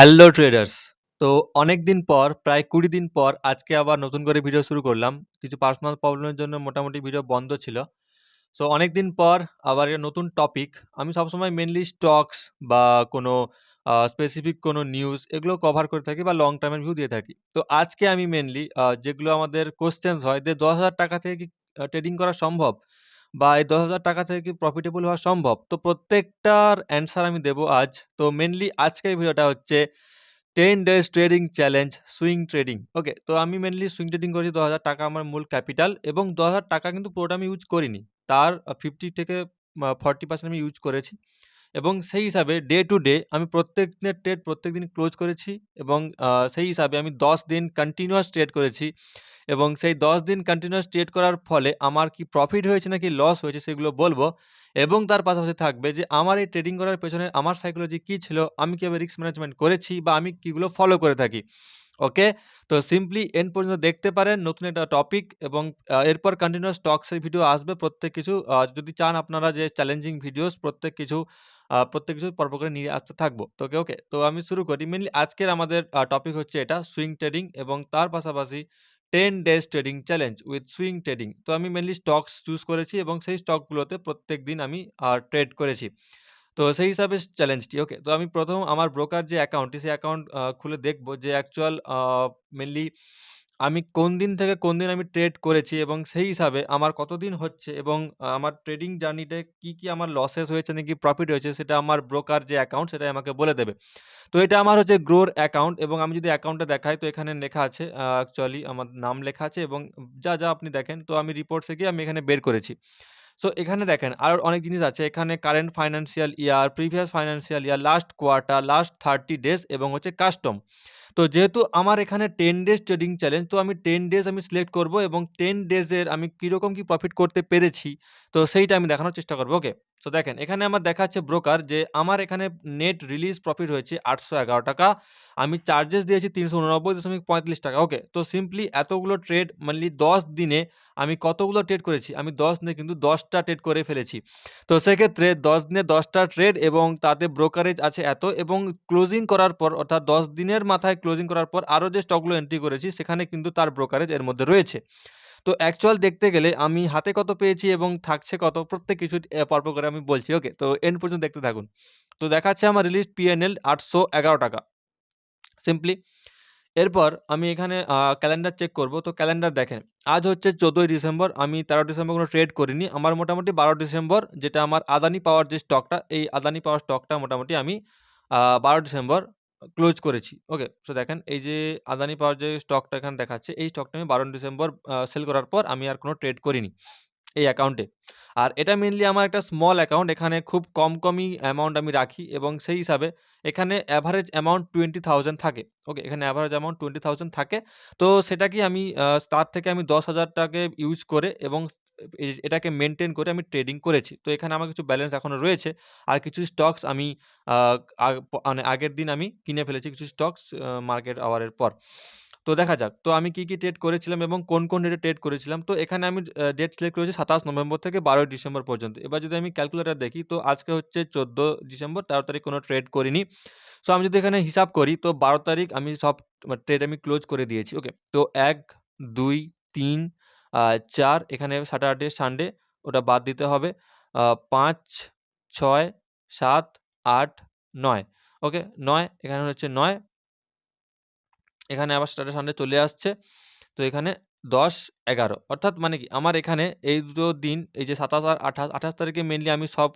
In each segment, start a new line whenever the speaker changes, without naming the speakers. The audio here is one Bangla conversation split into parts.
Hello traders! তো অনেক দিন পর প্রায় ২০ দিন পর আজকে আবার নতুন করে ভিডিও শুরু করলাম। কিছু পার্সোনাল প্রবলেমের জন্য মোটামুটি ভিডিও বন্ধ ছিল। সো অনেক দিন পর আবার নতুন টপিক। আমি সবসময় মেনলি স্টকস বা কোনো স্পেসিফিক কোনো নিউজ এগুলো কভার করে থাকি বা লং টার্মের ভিউ দিয়ে থাকি। তো আজকে আমি মেনলি যেগুলো আমাদের কোয়েশ্চেনস হয় যে ৳১০,০০০ থেকে কি ট্রেডিং করা সম্ভব? বা এই ৳১০,০০০ থেকে কি প্রফিটেবল হওয়া সম্ভব? তো প্রত্যেকটার অ্যান্সার আমি দেব আজ। তো মেনলি আজকের ভিডিওটা হচ্ছে ten days trading challenge swing trading. Okay? তো আমি মেনলি সুইং ট্রেডিং করেছি ৳১০,০০০ আমার মূল ক্যাপিটাল এবং ৳১০,০০০ কিন্তু পুরোটা আমি ইউজ করিনি। তার ফিফটি থেকে ফর্টি 40% আমি ইউজ করেছি। এবং সেই হিসাবে ডে টু ডে আমি প্রত্যেক দিনের ট্রেড প্রত্যেক দিন ক্লোজ করেছি এবং সেই হিসাবে আমি ১০ দিন কন্টিনিউয়াস ট্রেড করেছি এবং সেই ১০ দিন কন্টিনিউয়াস ট্রেড করার ফলে আমার কি প্রফিট হয়েছে নাকি লস হয়েছে সেগুলো বলব এবং তার পাশাপাশি থাকবে যে আমার এই ট্রেডিং করার পেছনে আমার সাইকোলজি কী ছিল? আমি কীভাবে রিস্ক ম্যানেজমেন্ট করেছি বা আমি কীগুলো ফলো করে থাকি। ওকে? তো সিম্পলি এন পর্যন্ত দেখতে পারেন নতুন একটা টপিক এবং এরপর কন্টিনিউয়াস স্টকস এর ভিডিও আসবে প্রত্যেক কিছু যদি চান আপনারা যে চ্যালেঞ্জিং ভিডিওস প্রত্যেক কিছু প্রত্যেক কিছু পরপর করে নিয়ে আসতে থাকব। তো ওকে, ওকে। তো আমি শুরু করি। মেনলি আজকের আমাদের টপিক হচ্ছে এটা সুইং ট্রেডিং এবং তার পাশাপাশি 10 days trading challenge with swing trading. তো আমি মেনলি স্টকস চুজ করেছি এবং সেই স্টকগুলোতে প্রত্যেক দিন আমি ট্রেড করেছি। তো সেই হিসাবে চ্যালেঞ্জটি ওকে। তো আমি প্রথম আমার ব্রোকার যে অ্যাকাউন্টটি সেই অ্যাকাউন্ট খুলে দেখব যে অ্যাকচুয়াল আ মেইনলি আমি কোন দিন থেকে কোন দিন আমি ট্রেড করেছি এবং সেই হিসাবে আমার কতদিন হচ্ছে এবং আমার ট্রেডিং জার্নিতে কি, কি আমার লসেস হয়েছে নাকি প্রফিট হয়েছে সেটা আমার ব্রোকার যে অ্যাকাউন্ট সেটাই আমাকে বলে দেবে। তো এটা আমার হচ্ছে গ্রোর অ্যাকাউন্ট এবং আমি যদি অ্যাকাউন্টটা দেখাই তো এখানে লেখা আছে অ্যাকচুয়ালি আমার নাম লেখা আছে এবং যা, যা আপনি দেখেন তো আমি রিপোর্টস গিয়ে আমি এখানে বের করেছি। সো এখানে দেখেন আরও অনেক জিনিস আছে। এখানে current financial year, previous financial year, last quarter, last 30 days এবং হচ্ছে কাস্টম। তো যেহেতু আমার এখানে টেন ডেজ ট্রেডিং চ্যালেঞ্জ তো আমি টেন ডেজ আমি সিলেক্ট করব এবং টেন ডেজের আমি কীরকম কি প্রফিট করতে পেরেছি, তো সেইটা আমি দেখানোর চেষ্টা করব ওকে? সো দেখেন, এখানে আমার দেখাচ্ছে ব্রোকার যে আমার এখানে নেট রিলিজ প্রফিট হয়েছে ৳৮১১ আমি চার্জেস দিয়েছি ৳৩৮৯.৪৫ ওকে? তো সিম্পলি এতগুলো ট্রেড মেইনলি ১০ দিনে আমি কতগুলো ট্রেড করেছি? আমি ১০ দিনে কিন্তু দশটা ট্রেড করে ফেলেছি। তো সেক্ষেত্রে ১০ দিনে দশটা ট্রেড এবং তাতে ব্রোকারেজ আছে এত এবং ক্লোজিং করার পর অর্থাৎ ১০ দিনের মাথায় ক্লোজিং করার পর আরও যে স্টকগুলো এন্ট্রি করেছি, সেখানে কিন্তু তার ব্রোকারেজ এর মধ্যে রয়েছে। তো অ্যাকচুয়াল দেখতে গেলে আমি হাতে কত পেয়েছি এবং থাকছে কত প্রত্যেক কিছু পরপর করে আমি বলছি। ওকে? তো এন্ড পর্যন্ত দেখতে থাকুন। তো দেখাচ্ছে আমার রিলিজড পিএনএল ৳৮১১ সিম্পলি এরপর আমি এখানে ক্যালেন্ডার চেক করব। তো ক্যালেন্ডার দেখেন। আজ হচ্ছে ১৪ই ডিসেম্বর। আমি ১৩ ডিসেম্বর কোনো ট্রেড করিনি। আমার মোটামুটি ১২ ডিসেম্বর, যেটা আমার আদানি পাওয়ার যে স্টকটা এই আদানি পাওয়ার স্টকটা মোটামুটি আমি বারো ডিসেম্বর ক্লোজ করেছি। ওকে? সো দেখেন এই যে আদানি পাওয়ার যে স্টকটা এখানে দেখাচ্ছে এই স্টকটা আমি ১২ ডিসেম্বর সেল করার পর আমি আর কোনো ট্রেড করিনি এই অ্যাকাউন্টে। আর এটা মেনলি আমার একটা স্মল অ্যাকাউন্ট এখানে খুব কম, কমই অ্যামাউন্ট আমি রাখি এবং সেই হিসাবে এখানে অ্যাভারেজ অ্যামাউন্ট 20,000 থাকে। ওকে? এখানে অ্যাভারেজ অ্যামাউন্ট 20,000 থাকে। তো সেটাকেই আমি তার থেকে আমি ১০,০০০ টাকে ইউজ করে এবং এটাকে মেনটেন করে আমি ট্রেডিং করেছি। তো এখানে আমার কিছু ব্যালেন্স এখনও রয়েছে। আর কিছু স্টকস আমি মানে আগের দিন আমি কিনে ফেলেছি কিছু স্টকস মার্কেট আওয়ারের পর। তো দেখা যাক। তো আমি কি, কি ট্রেড করেছিলাম এবং কোন, কোন ডেটে ট্রেড করেছিলাম। তো এখানে আমি ডেট সিলেক্ট করেছি ২৭ নভেম্বর থেকে ১২ই ডিসেম্বর পর্যন্ত। এবার যদি আমি ক্যালকুলেটার দেখি তো আজকে হচ্ছে ১৪ ডিসেম্বর ১৩ তারিখ কোনো ট্রেড করিনি। সো আমি যদি এখানে হিসাব করি তো ১২ তারিখ আমি সব ট্রেড আমি ক্লোজ করে দিয়েছি। ওকে? তো ১, ২, ৩, ৪ এখানে স্যাটারডে, সানডে ওটা বাদ দিতে হবে। পাঁচ ছয় সাত আট নয় ওকে? নয় এখানে হচ্ছে নয় এখানে আবার স্যাটারডে, সানডে চলে আসছে। তো এখানে দশ এগারো অর্থাৎ মানে কি আমার এখানে এই দুটো দিন এই যে ২৭ আর ২৮, ২৮ তারিখে মেনলি আমি সব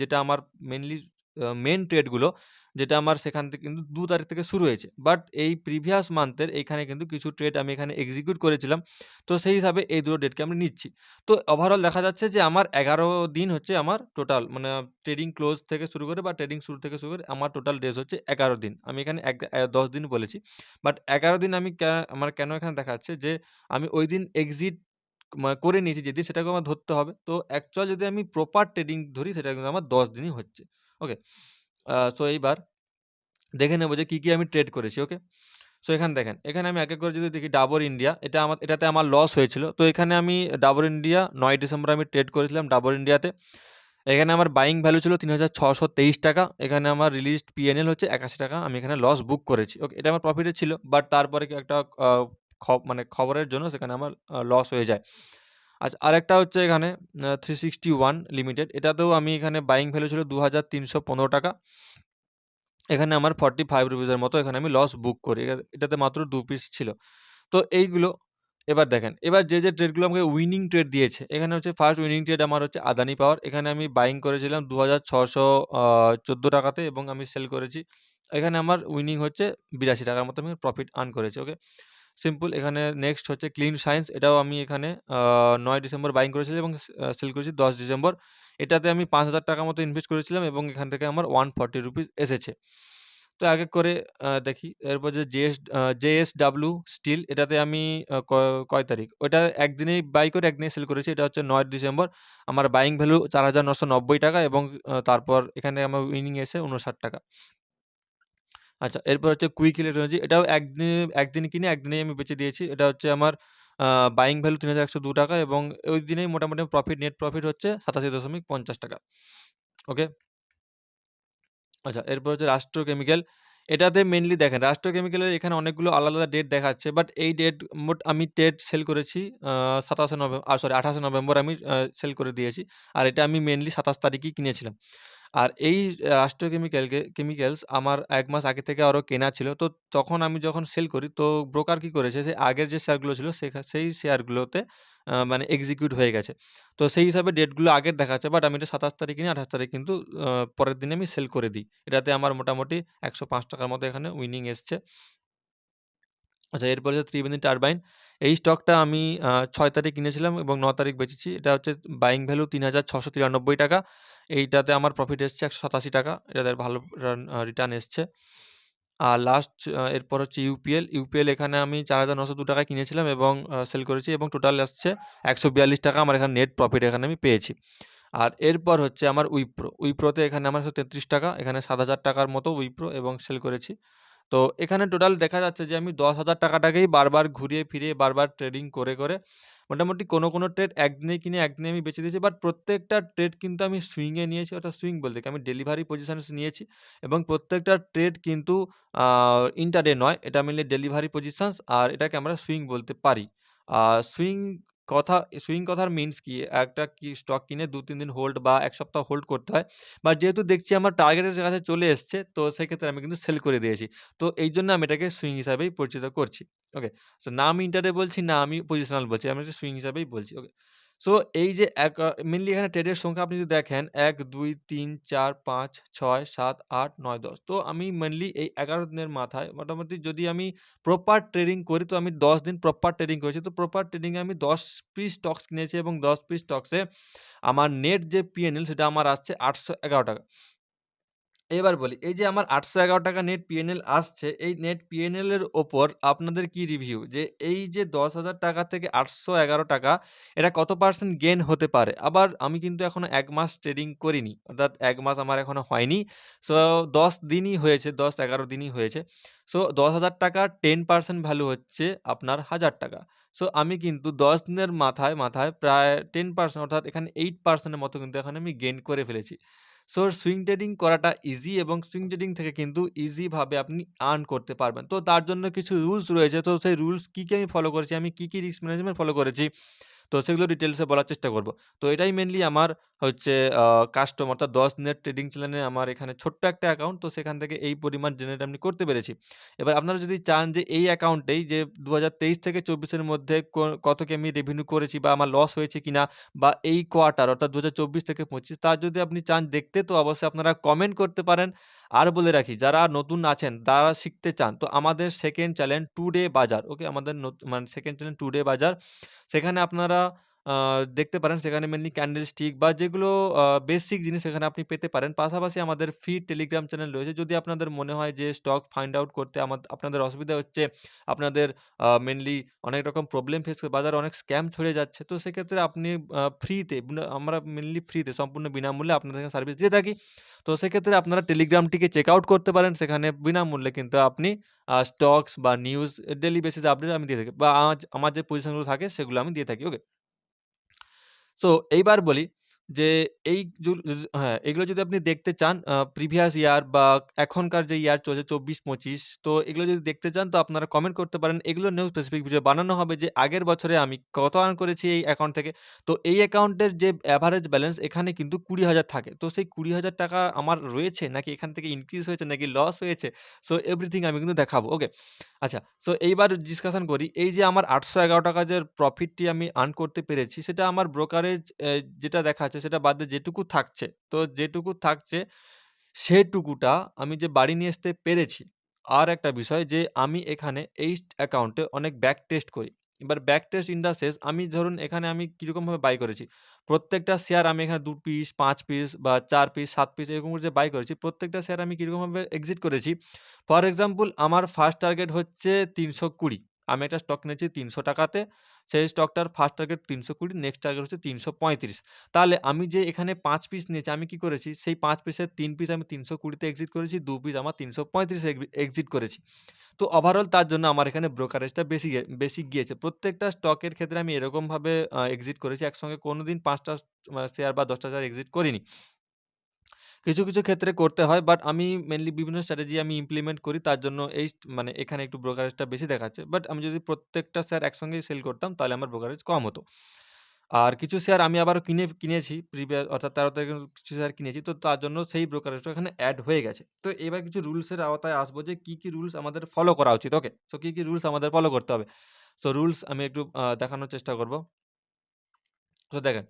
যেটা আমার মেইনলি আ ট্রেডগুলো যেটা আমার সেখান থেকে কিন্তু দু তারিখ থেকে শুরু হয়েছে। বাট এই প্রিভিয়াস মান্থের এখানে কিন্তু কিছু ট্রেড আমি এখানে এক্সিকিউট করেছিলাম। তো সেই হিসাবে এই দুটো ডেটকে আমি নিচ্ছি। তো ওভারঅল দেখা যাচ্ছে যে আমার ১১ দিন হচ্ছে আমার টোটাল মানে ট্রেডিং ক্লোজ থেকে শুরু করে বা ট্রেডিং শুরু থেকে শুরু করে আমার টোটাল ডেজ হচ্ছে ১১ দিন। আমি এখানে এক দশ দিন বলেছি। বাট ১১ দিন আমি আমার কেন এখানে দেখাচ্ছে যে আমি ওই দিন এক্সিট করে নিয়েছি, যেদিন সেটাকে আমার ধরতে হবে। তো অ্যাকচুয়াল যদি আমি প্রপার ট্রেডিং ধরি সেটা কিন্তু আমার ১০ দিনই হচ্ছে। ওকে? সো এইবার দেখে নেব যে কী কী আমি ট্রেড করেছি। ওকে? সো এখানে দেখেন। এখানে আমি এক, এক করে যদি দেখি ডাবর ইন্ডিয়া এটা আমার এটাতে আমার লস হয়েছিল। তো এখানে আমি ডাবর ইন্ডিয়া নয় ডিসেম্বর আমি ট্রেড করেছিলাম ডাবর ইন্ডিয়াতে। এখানে আমার বাইং ভ্যালু ছিল ৳৩,৬২৩ এখানে আমার রিলিজড পিএনএল হচ্ছে ৳৮১ আমি এখানে লস বুক করেছি। ওকে? এটা আমার প্রফিটে ছিল। বাট তারপরে একটা মানে খবরের জন্য সেখানে আমার লস হয়ে যায়। আচ্ছা আরেকটা হচ্ছে এখানে থ্রি সিক্সটি ওয়ান লিমিটেড এটাতেও আমি এখানে বাইং ভ্যালু ছিল ৳২,৩১৫ এখানে আমার ₹45 এর মতো এখানে আমি লস বুক করি। এটাতে মাত্র দু পিস ছিল। তো এইগুলো এবার দেখেন, এবার যে, যে ট্রেডগুলো আমাকে উইনিং ট্রেড দিয়েছে, এখানে হচ্ছে ফার্স্ট উইনিং ট্রেড আমার হচ্ছে আদানি পাওয়ার। এখানে আমি বাইং করেছিলাম ৳২,৬১৪ টাকাতে এবং আমি সেল করেছি। এখানে আমার উইনিং হচ্ছে বিরাশি টাকার মতো আমি প্রফিট আর্ন করেছি। ওকে? সিম্পল এখানে নেক্সট হচ্ছে ক্লিন সায়েন্স এটাও আমি এখানে নয় ডিসেম্বর বাইং করেছিলাম এবং সেল করেছি ১০ ডিসেম্বর। এটাতে আমি ৳৫,০০০ মতো ইনভেস্ট করেছিলাম এবং এখান থেকে আমার ₹140 এসেছে। তো এক, এক করে দেখি। এরপর যে জেএস আ জেএসডব্লিউ স্টিল এটাতে আমি কয় তারিখ? ওইটা একদিনেই বাই করে একদিনেই সেল করেছি। এটা হচ্ছে নয় ডিসেম্বর। আমার বাইং ভ্যালু ৳৪,৯৯০ এবং তারপর এখানে আমার উইনিং এসে ৳৫৯। আচ্ছা এরপর হচ্ছে কুইক ইলেকট্রোলজি এটাও একদিন একদিন কিনে একদিনেই আমি বেচে দিয়েছি। এটা হচ্ছে আমার বাইং ভ্যালু ৳৩,১০২ এবং ওই দিনেই মোটামুটি প্রফিট নেট প্রফিট হচ্ছে ৳৮৭.৫০ ওকে? আচ্ছা এরপর হচ্ছে রাষ্ট্র কেমিক্যাল। এটাতে মেনলি দেখেন রাষ্ট্র কেমিক্যালের এখানে অনেকগুলো আলাদা, আলাদা ডেট দেখাচ্ছে। বাট এই ডেট মোট আমি ডেট সেল করেছি আ ২৭ নভে আ সরি ২৮ নভেম্বর আমি সেল করে দিয়েছি। আর এটা আমি মেনলি সাতাশ তারিখেই কিনেছিলাম। আর এই রাষ্ট্রীয় কেমিক্যালকে কেমিক্যালস আমার এক মাস আগে থেকে আরও কেনা ছিল। তো তখন আমি যখন সেল করি, তো ব্রোকার কি করেছে যে আগের যে শেয়ারগুলো ছিল সেই শেয়ারগুলোতে মানে এক্সিকিউট হয়ে গেছে। তো সেই হিসাবে ডেটগুলো আগের দেখাচ্ছে। বাট আমি এটা ২৭ তারিখ কিনি ২৮ তারিখ কিন্তু পরের দিনে আমি সেল করে দিই। এটাতে আমার মোটামুটি একশো পাঁচ টাকার মতো এখানে উইনিং এসছে। আচ্ছা এরপরে হচ্ছে ত্রিবেণী টারবাইন। এই স্টকটা আমি ছয় তারিখ কিনেছিলাম এবং ন তারিখ বেচেছি। এটা হচ্ছে বাইং ভ্যালু ৳৩,৬৯৩ এইটাতে আমার প্রফিট এসছে ৳১৮৭ এটাতে ভালো রান আ রিটার্ন এসছে। আর লাস্ট এরপর হচ্ছে ইউপিএল। ইউপিএল এখানে আমি ৳৪,৯০২ কিনেছিলাম এবং সেল করেছি এবং টোটাল আসছে ৳১৪২ আমার এখানে নেট প্রফিট এখানে আমি পেয়েছি। আর এরপর হচ্ছে আমার উইপ্রো। উইপ্রোতে এখানে আমার ৳১৩৩ এখানে ৳৭,০০০ টাকার মতো উইপ্রো এবং সেল করেছি। তো এখানে টোটাল দেখা যাচ্ছে যে আমি দশ হাজার টাকাটাকেই বারবার ঘুরিয়ে ফিরিয়ে বারবার ট্রেডিং করে, করে মোটামুটি কোনো, কোনো ট্রেড একদিনেই কিনে একদিনে আমি বেচে দিয়েছি। বাট প্রত্যেকটা ট্রেড কিন্তু আমি সুইংয়ে নিয়েছি অর্থাৎ সুইং বলতে আমি ডেলিভারি পজিশনস নিয়েছি এবং প্রত্যেকটা ট্রেড কিন্তু ইন্টারডে নয়। এটা মেইনলি ডেলিভারি পজিশনস আর এটাকে আমরা সুইং বলতে পারি। সুইং কথা, সুইং কথার মিনস কি? একটা কি স্টক কিনে ২-৩ দিন হোল্ড বা এক সপ্তাহ হোল্ড করতে হয়। বা যেহেতু দেখছি আমার টার্গেটের কাছে চলে এসছে, তো সেক্ষেত্রে আমি কিন্তু সেল করে দিয়েছি। তো এই জন্য আমি এটাকে সুইং হিসাবেই পরিচিত করছি। ওকে? সো না আমি ইন্টারে বলছি, না আমি পজিশনাল বলছি। আমি সুইং হিসাবেই বলছি। ওকে? সো এই যে এক মেনলি এখানে ট্রেডের সংখ্যা আপনি যদি দেখেন ১, ২, ৩, ৪, ৫, ৬, ৭, ৮, ৯, ১০ তো আমি মেনলি এই ১১ দিনের মাথায় মোটামুটি যদি আমি প্রপার ট্রেডিং করি তো আমি ১০ দিন প্রপার ট্রেডিং করেছি। তো প্রপার ট্রেডিংয়ে আমি ১০ পিস স্টকস কিনেছি এবং ১০ পিস স্টকসে আমার নেট যে পিএনএল সেটা আমার আসছে ৳৮১১ এবার বলি, এই যে আমার ৳৮১১ নেট পিএনএল আসছে, এই নেট পিএনএল এর ওপর আপনাদের কি রিভিউ? যে এই যে ৳১০,০০০ থেকে ৳৮১১ এটা কত পার্সেন্ট গেইন হতে পারে? আবার আমি কিন্তু এখনও এক মাস ট্রেডিং করিনি। অর্থাৎ এক মাস আমার এখনও হয়নি। সো ১০ দিনই হয়েছে, দশ এগারো দিনই হয়েছে। সো ৳১০,০০০ 10% ভ্যালু হচ্ছে আপনার ৳১,০০০ সো আমি কিন্তু ১০ দিনের মাথায়, মাথায় প্রায় 10% অর্থাৎ এখানে 8% এর মতো কিন্তু এখানে আমি গেইন করে ফেলেছি। সো সুইং ট্রেডিং করাটা ইজি এবং সুইং ট্রেডিং থেকে কিন্তু ইজিভাবে আপনি আর্ন করতে পারবেন। তো তার জন্য কিছু রুলস রয়েছে। তো সেই রুলস কী কী আমি ফলো করেছি, আমি কী কী রিস্ক ম্যানেজমেন্ট ফলো করেছি, তো সেগুলো ডিটেলসে বলার চেষ্টা করব। তো এটাই মেনলি আমার হচ্ছে, আ কাস্টম অর্থাৎ ১০ দিনের ট্রেডিং চ্যানেলে আমার এখানে ছোট্ট একটা অ্যাকাউন্ট। তো সেখান থেকে এই পরিমাণ জেনারেট আমি করতে পেরেছি। এবার আপনারা যদি চান যে এই অ্যাকাউন্টেই যে ২০২৩ থেকে চব্বিশের মধ্যে কত কি আমি রেভিনিউ করেছি বা আমার লস হয়েছে কিনা বা এই কোয়ার্টার অর্থাৎ ২০২৪ থেকে ২৫ তার যদি আপনি চান দেখতে, তো অবশ্যই আপনারা কমেন্ট করতে পারেন। আর বলে রাখি যারা নতুন আছেন, তারা শিখতে চান তো আমাদের সেকেন্ড চ্যানেল টুডে বাজার। ওকে? আমাদের মানে সেকেন্ড চ্যানেল টুডে বাজার। সেখানে আপনারা দেখতে পারেন সেখানে মেইনলি ক্যান্ডেলস্টিক বা যেগুলো বেসিক জিনিস সেখানে আপনি পেতে পারেন। পাশাপাশি আমাদের ফ্রি টেলিগ্রাম চ্যানেল রয়েছে। যদি আপনাদের মনে হয় যে স্টক ফাইন্ড আউট করতে আমাদ আপনাদের অসুবিধা হচ্ছে, আপনাদের আ মেইনলি অনেক রকম প্রবলেম ফেস করে বাজারে অনেক স্ক্যাম ছড়িয়ে যাচ্ছে। তো সেক্ষেত্রে আপনি ফ্রিতে আমরা মেইনলি ফ্রিতে সম্পূর্ণ বিনামূল্যে আপনাদেরকে সার্ভিস দিয়ে থাকি। তো সেক্ষেত্রে আপনারা টেলিগ্রামটিকে চেক আউট করতে পারেন। সেখানে বিনামূল্যে কিন্তু আপনি স্টকস বা নিউজ ডেইলি বেসিস আপডেট আমি দিয়ে থাকি। বা আমার যে পজিশনগুলো থাকে সেগুলো আমি দিয়ে থাকি। ওকে? সো এইবার বলি যে এই হ্যাঁ, এগুলো যদি আপনি দেখতে চান প্রিভিয়াস ইয়ার বা এখনকার যে ইয়ার চলছে ২৪-২৫ তো এগুলো যদি দেখতে চান তো আপনারা কমেন্ট করতে পারেন। এগুলো নিয়েও স্পেসিফিক ভিডিও বানানো হবে যে আগের বছরে আমি কত আর্ন করেছি এই অ্যাকাউন্ট থেকে। তো এই অ্যাকাউন্টের যে এভারেজ ব্যালেন্স এখানে কিন্তু ২০,০০০ থাকে। তো সেই ২০,০০০ টাকা আমার রয়েছে নাকি এখান থেকে ইনক্রিজ হয়েছে নাকি লস হয়েছে। সো এভরিথিং আমি কিন্তু দেখাবো। ওকে। আচ্ছা সো এইবার ডিসকাশন করি। এই যে আমার ৳৮১১ যে প্রফিটটি আমি আর্ন করতে পেরেছি সেটা আমার ব্রোকারেজ যেটা দেখাচ্ছে সেটা বাদ যেটুকু থাকছে, তো যেটুকু থাকছে সেটুকুটা আমি যে বাড়ি নিয়ে আসতে পেরেছি। আর একটা বিষয় যে আমি এখানে এই অ্যাকাউন্টে অনেক ব্যাক টেস্ট করি। এবার back test in the sense আমি ধরুন এখানে আমি কীরকমভাবে বাই করেছি। প্রত্যেকটা শেয়ার আমি এখানে দু পিস, পাঁচ পিস বা চার পিস, সাত পিস এরকম করে যে বাই করেছি প্রত্যেকটা শেয়ার আমি কীরকমভাবে এক্সিট করেছি। ফর এক্সাম্পল আমার ফার্স্ট টার্গেট হচ্ছে ৩২০ আমি একটা স্টক কিনেছি তিনশো টাকাতে সেই স্টকটার ফার্স্ট টার্গেট ৩২০ নেক্সট টার্গেট হচ্ছে ৩৩৫। তাহলে আমি যে এখানে পাঁচ পিস নিয়েছি আমি কি করেছি সেই ৫ পিসের তিন পিস আমি তিনশো কুড়িতে এক্সিট করেছি, দু পিস আমার ৩৩৫ এ এক্সিট করেছি। তো ওভারঅল তার জন্য আমার এখানে ব্রোকারেজটা বেশি বেশি গিয়েছে। প্রত্যেকটা স্টকের ক্ষেত্রে আমি এরকমভাবে এক্সিট করেছি। একসঙ্গে কোনোদিন ৫ টা আ শেয়ার বা ১০ টা শেয়ার এক্সিট করিনি। কিছু, কিছু ক্ষেত্রে করতে হয় বাট আমি মেইনলি বিভিন্ন স্ট্র্যাটেজি আমি ইমপ্লিমেন্ট করি তার জন্য এই মানে এখানে একটু ব্রোকারেজটা বেশি দেখাচ্ছে। বাট আমি যদি প্রত্যেকটা শেয়ার একসঙ্গেই সেল করতাম তাহলে আমার ব্রোকারেজ কম হতো। আর কিছু শেয়ার আমি আবারও কিনে কিনেছি প্রিভিয়াস অর্থাৎ ১৩ তারিখে কিছু শেয়ার কিনেছি। তো তার জন্য সেই ব্রোকারেজটা এখানে এড হয়ে গেছে। তো এবার কিছু রুলস এর আওতায় আসব যে কি, কি রুলস আমাদের ফলো করা উচিত। ওকে? সো কি, কি রুলস আমাদের ফলো করতে হবে। সো রুলস আমি একটু দেখানোর চেষ্টা করব। তো দেখেন,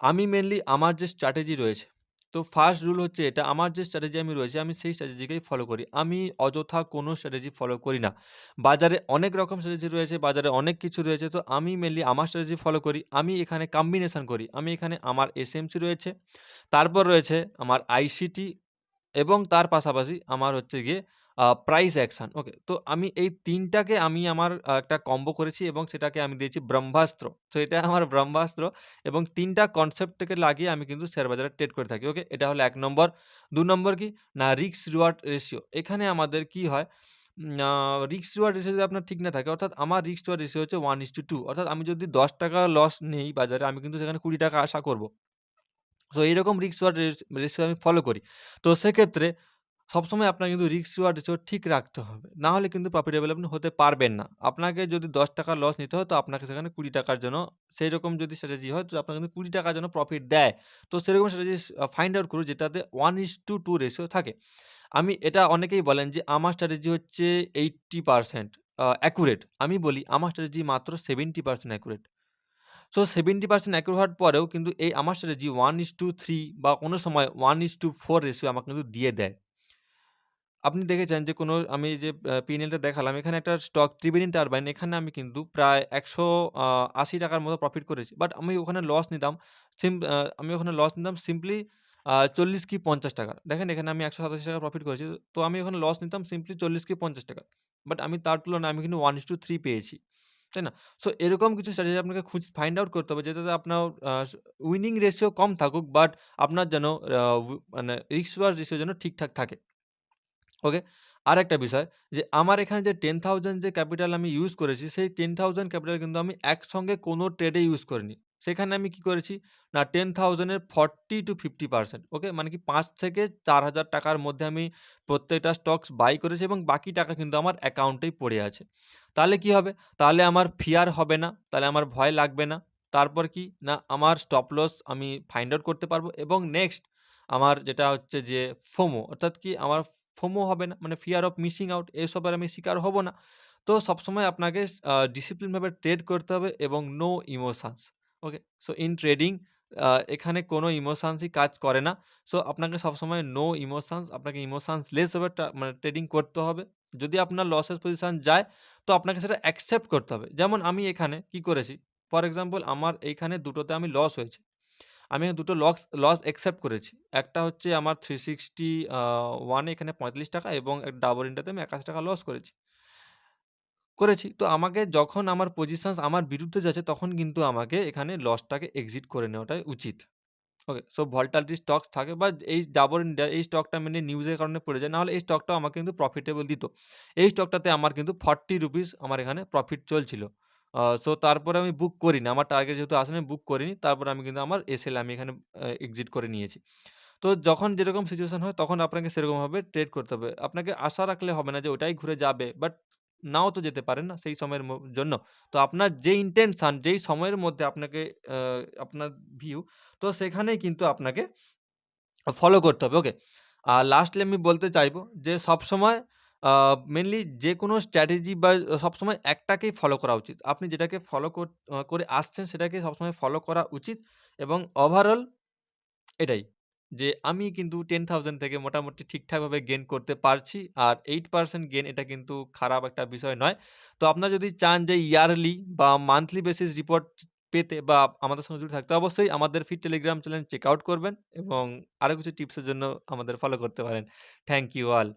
আমি মেইনলি আমার যে স্ট্র্যাটেজি রয়েছে, তো ফার্স্ট রুল হচ্ছে এটা আমার যে স্ট্র্যাটেজি আমি রয়েছে আমি সেই স্ট্র্যাটেজিকেই ফলো করি। আমি অযথা কোনো স্ট্র্যাটেজি ফলো করি না। বাজারে অনেক রকম স্ট্র্যাটেজি রয়েছে, বাজারে অনেক কিছু রয়েছে। তো আমি মেনলি আমার স্ট্র্যাটেজি ফলো করি। আমি এখানে কম্বিনেশন করি। আমি এখানে আমার এসএমসি রয়েছে, তারপর রয়েছে আমার আইসিটি এবং তার পাশাপাশি আমার হচ্ছে গিয়ে প্রাইস অ্যাকশন। ওকে? তো আমি এই তিনটাকে আমি আমার একটা কম্বো করেছি এবং সেটাকে আমি দিয়েছি ব্রহ্মাস্ত্র। তো এটা আমার ব্রহ্মাস্ত্র এবং ৩ টা কনসেপ্টকে লাগিয়ে আমি কিন্তু শেয়ার বাজারে ট্রেড করে থাকি। ওকে? এটা হলো এক নম্বর। দু নম্বর কি? না রিক্স রিওয়ার্ড রেশিও। এখানে আমাদের কি হয়? রিক্স রিওয়ার্ড রেশিও যদি আপনার ঠিক না থাকে, অর্থাৎ আমার রিক্স রিওয়ার্ড রেশিও হচ্ছে 1:2 অর্থাৎ আমি যদি ৳১০ লস নেই বাজারে, আমি কিন্তু সেখানে ৳২০ আশা করব। সো এইরকম রিস্ক রিওয়ার্ড রেশিও আমি ফলো করি। তো সেক্ষেত্রে সবসময় আপনার কিন্তু রিস্ক রিওয়ার্ড রেশিও ঠিক রাখতে হবে। না হলে কিন্তু প্রফিটেবল আপনি হতে পারবেন না। আপনাকে যদি ৳১০ লস নিতে হয়, তো আপনাকে সেখানে ৳২০ টাকার জন্য সেইরকম যদি স্ট্র্যাটেজি হয়, তো আপনার কিন্তু ৳২০ টাকার জন্য প্রফিট দেয়। তো সেরকম স্ট্র্যাটেজি ফাইন্ড আউট করুন যেটাতে 1:2 রেশিও থাকে। আমি এটা অনেকেই বলেন যে, আমার স্ট্র্যাটেজি হচ্ছে 80% অ্যাকুরেট। আমি বলি, আমার স্ট্র্যাটেজি মাত্র 70% অ্যাকুরেট। সো 70% অ্যাকুরেট হওয়ার পরেও কিন্তু এই আমার স্ট্র্যাটেজি 1:3 বা কোনো সময় 1:4 রেশিও আমাকে কিন্তু দিয়ে দেয়। আপনি দেখেছেন যে, কোনো আমি যে, আ P&L টা দেখালাম, এখানে একটা স্টক ত্রিবেণী টারবাইন এখানে আমি কিন্তু প্রায় ১০০ আ ৳৮০ র মতো প্রফিট করেছি। বাট আমি ওখানে লস নিতাম, সিম আমি ওখানে লস নিতাম সিম্পলি ৪০ কি ৳৫০ দেখেন এখানে আমি ৳১৮৭ প্রফিট করেছি। তো আমি ওখানে লস নিতাম সিম্পলি ৪০ কি ৳৫০ বাট আমি তার তুলনায় আমি কিন্তু 1:3 পেয়েছি। তাই না? সো এরকম কিছু স্ট্র্যাটেজি আপনাকে খুঁজ ফাইন্ড আউট করতে হবে, যেটাতে আপনার উইনিং রেশিও কম থাকুক বাট আপনার যেন মানে রিস্ক রেশিও যেন ঠিকঠাক থাকে। ওকে? আর একটা বিষয় যে আমার এখানে যে 10,000 যে ক্যাপিটাল আমি ইউজ করেছি সেই 10,000 ক্যাপিটাল কিন্তু আমি একসঙ্গে কোনো ট্রেডে ইউজ করিনি। সেখানে আমি কি করেছি? না 10,000 এর 40-50% ওকে? মানে কি পাঁচ থেকে চার হাজার টাকার মধ্যে আমি প্রত্যেকটা স্টকস বাই করেছি এবং বাকি টাকা কিন্তু আমার অ্যাকাউন্টেই পড়ে আছে। তাহলে কি হবে? তাহলে আমার ফিয়ার হবে না, তাহলে আমার ভয় লাগবে না। তারপর কি? না আমার স্টপ লস আমি ফাইন্ড আউট করতে পারব এবং নেক্সট আমার যেটা হচ্ছে যে ফোমো অর্থাৎ কি আমার ফোমো হবে না। মানে ফিয়ার অফ মিসিং আউট এসবের আমি শিকার হব না। তো সবসময় আপনাকে স আ ডিসিপ্লিন ভাবে ট্রেড করতে হবে এবং no emotions. Okay? So in trading এখানে কোনো ইমোশনসই কাজ করে না। সো আপনাকে সবসময় নো ইমোশনস আপনাকে ইমোশনস লেস টা মানে ট্রেডিং করতে হবে। যদি আপনার লসের পজিশন যায়, তো আপনাকে সেটা অ্যাকসেপ্ট করতে হবে। যেমন আমি এখানে কি করেছি? ফর এক্সাম্পল আমার এইখানে দুটোতে আমি লস হয়েছে। আমি দুটো লক্স লস অ্যাকসেপ্ট করেছি। একটা হচ্ছে আমার 360 আ 1 এ এখানে ৳৪৫ এবং ডাবল ইন্টাতে আমি ৳৮১ লস করেছি। করেছি। তো আমাকে যখন আমার পজিশনস আমার বিরুদ্ধে যাচ্ছে তখন কিন্তু আমাকে এখানে লসটাকে এক্সিট করে নেওয়াটাই উচিত। ওকে? সো ভোলাটিলিটি স্টকস থাকে বা এই ডাবল ইন্ডিয়া এই স্টকটা মেইনলি নিউজের কারণে পড়ে যায়। নাহলে এই স্টকটাও আমাকে কিন্তু প্রফিটেবল দিত। এই স্টকটাতে আমার কিন্তু ৳40 আমার এখানে প্রফিট চলছিল। সো তারপরে আমি বুক করিনি। আমার টার্গেট যেহেতু আসেনি, আমি বুক করিনি। তারপরে আমি কিন্তু আমার এসএল আমি এখানে এক্সিট করে নিয়েছি। তো যখন যেরকম সিচুয়েশন হয়, তখন আপনাকে সেরকমভাবে ট্রেড করতে হবে। আপনাকে আশা রাখলে হবে না যে ওটাই ঘুরে যাবে। বাট নাও তো যেতে পারে না সেই সময়ের জন্য। তো আপনার যে ইনটেনশন যেই সময়ের মধ্যে আপনাকে আপনার ভিউ তো সেখানেই কিন্তু আপনাকে ফলো করতে হবে। ওকে। আর লাস্টলি আমি বলতে চাইব যে সবসময় আ মেইনলি যেকোনো স্ট্র্যাটেজি বা সবসময় একটাকেই ফলো করা উচিত। আপনি যেটাকে ফলো কর আসছেন সেটাকে সবসময় ফলো করা উচিত এবং ওভারঅল এটাই। যে আমি কিন্তু 10,000 থেকে মোটামুটি ঠিকঠাকভাবে গেইন করতে পারছি। আর 8% গেইন এটা কিন্তু খারাপ একটা বিষয় নয়। তো আপনারা যদি চান যে ইয়ারলি বা মান্থলি বেসিস রিপোর্ট পেতে বা আমাদের সঙ্গে জুড়ে থাকতে অবশ্যই আমাদের feed Telegram channel check out করবেন এবং আরও কিছু টিপসের জন্য আমাদের ফলো করতে পারেন। Thank you all.